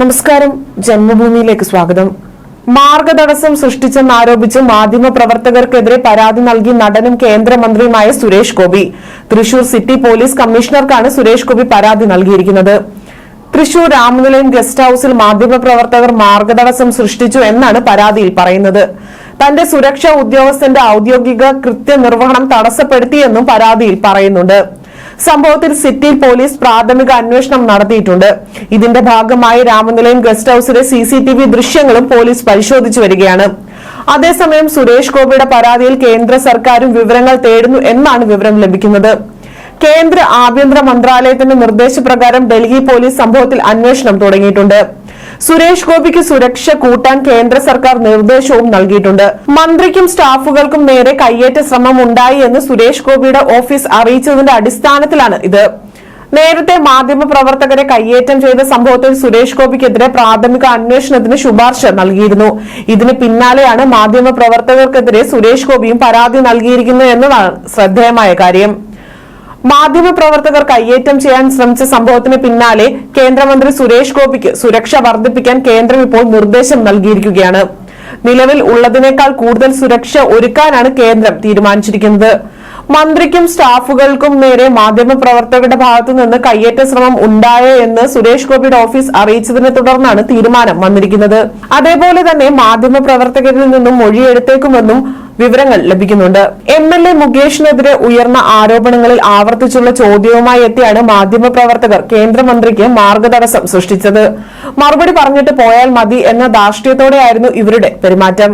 നമസ്കാരം. ജന്മഭൂമിയിലേക്ക് സ്വാഗതം. മാർഗതടസ്സം സൃഷ്ടിച്ചെന്നാരോപിച്ച് മാധ്യമ പ്രവർത്തകർക്കെതിരെ പരാതി നൽകി നടനും കേന്ദ്രമന്ത്രിയുമായ സുരേഷ് ഗോപി. തൃശൂർ സിറ്റി പോലീസ് കമ്മീഷണർക്കാണ് സുരേഷ് ഗോപി പരാതി നൽകിയിരിക്കുന്നത്. തൃശൂർ രാമനിലയം ഗസ്റ്റ് ഹൌസിൽ മാധ്യമപ്രവർത്തകർ മാർഗതടസ്സം സൃഷ്ടിച്ചു എന്നാണ് പരാതിയിൽ പറയുന്നത്. തന്റെ സുരക്ഷാ ഉദ്യോഗസ്ഥന്റെ ഔദ്യോഗിക കൃത്യനിർവഹണം തടസ്സപ്പെടുത്തിയെന്നും പരാതിയിൽ പറയുന്നുണ്ട്. സംഭവത്തിൽ സിറ്റി പോലീസ് പ്രാഥമിക അന്വേഷണം നടത്തിയിട്ടുണ്ട്. ഇതിന്റെ ഭാഗമായി രാമനിലയം ഗസ്റ്റ് ഹൌസിലെ സി സി ടി വി ദൃശ്യങ്ങളും പോലീസ് പരിശോധിച്ചു വരികയാണ്. അതേസമയം സുരേഷ് ഗോപിയുടെ പരാതിയിൽ കേന്ദ്ര സർക്കാരും വിവരങ്ങൾ തേടുന്നു എന്നാണ് വിവരം ലഭിക്കുന്നത്. കേന്ദ്ര ആഭ്യന്തര മന്ത്രാലയത്തിന്റെ നിർദ്ദേശപ്രകാരം ഡൽഹി പോലീസ് സംഭവത്തിൽ അന്വേഷണം തുടങ്ങിയിട്ടുണ്ട്. സുരേഷ് ഗോപിക്ക് സുരക്ഷ കൂട്ടാൻ കേന്ദ്ര സർക്കാർ നിർദ്ദേശവും നൽകിയിട്ടുണ്ട്. മന്ത്രിക്കും സ്റ്റാഫുകൾക്കും നേരെ കയ്യേറ്റ ശ്രമം ഉണ്ടായി എന്ന് സുരേഷ് ഗോപിയുടെ ഓഫീസ് അറിയിച്ചതിന്റെ അടിസ്ഥാനത്തിലാണ് ഇത്. നേരത്തെ മാധ്യമപ്രവർത്തകരെ കയ്യേറ്റം ചെയ്ത സംഭവത്തിൽ സുരേഷ് ഗോപിക്കെതിരെ പ്രാഥമിക അന്വേഷണത്തിന് ശുപാർശ നൽകിയിരുന്നു. ഇതിന് പിന്നാലെയാണ് മാധ്യമ പ്രവർത്തകർക്കെതിരെ സുരേഷ് ഗോപിയും പരാതി നൽകിയിരിക്കുന്നത് എന്നതാണ് ശ്രദ്ധേയമായ കാര്യം. മാധ്യമപ്രവർത്തകർ കയ്യേറ്റം ചെയ്യാൻ ശ്രമിച്ച സംഭവത്തിന് പിന്നാലെ കേന്ദ്രമന്ത്രി സുരേഷ് ഗോപിക്ക് സുരക്ഷ വർദ്ധിപ്പിക്കാൻ കേന്ദ്രം ഇപ്പോൾ നിർദ്ദേശം നൽകിയിരിക്കുകയാണ്. നിലവിൽ ഉള്ളതിനേക്കാൾ കൂടുതൽ സുരക്ഷ ഒരുക്കാനാണ് കേന്ദ്രം തീരുമാനിച്ചിരിക്കുന്നത്. മന്ത്രിക്കും സ്റ്റാഫുകൾക്കും നേരെ മാധ്യമപ്രവർത്തകരുടെ ഭാഗത്തു നിന്ന് കയ്യേറ്റ ശ്രമം ഉണ്ടായോ എന്ന് സുരേഷ് ഗോപിയുടെ ഓഫീസ് അറിയിച്ചതിനെ തുടർന്നാണ് തീരുമാനം വന്നിരിക്കുന്നത്. അതേപോലെ തന്നെ മാധ്യമപ്രവർത്തകരിൽ നിന്നും മൊഴിയെടുത്തേക്കുമെന്നും വിവരങ്ങൾ ലഭിക്കുന്നുണ്ട്. എം എൽ എ മുകേഷിനെതിരെ ഉയർന്ന ആരോപണങ്ങളിൽ ആവർത്തിച്ചുള്ള ചോദ്യവുമായി എത്തിയാണ് മാധ്യമപ്രവർത്തകർ കേന്ദ്രമന്ത്രിക്ക് മാർഗതടസ്സം സൃഷ്ടിച്ചത്. മറുപടി പറഞ്ഞിട്ട് പോയാൽ മതി എന്ന ധാർഷ്ട്യത്തോടെയായിരുന്നു ഇവരുടെ പെരുമാറ്റം.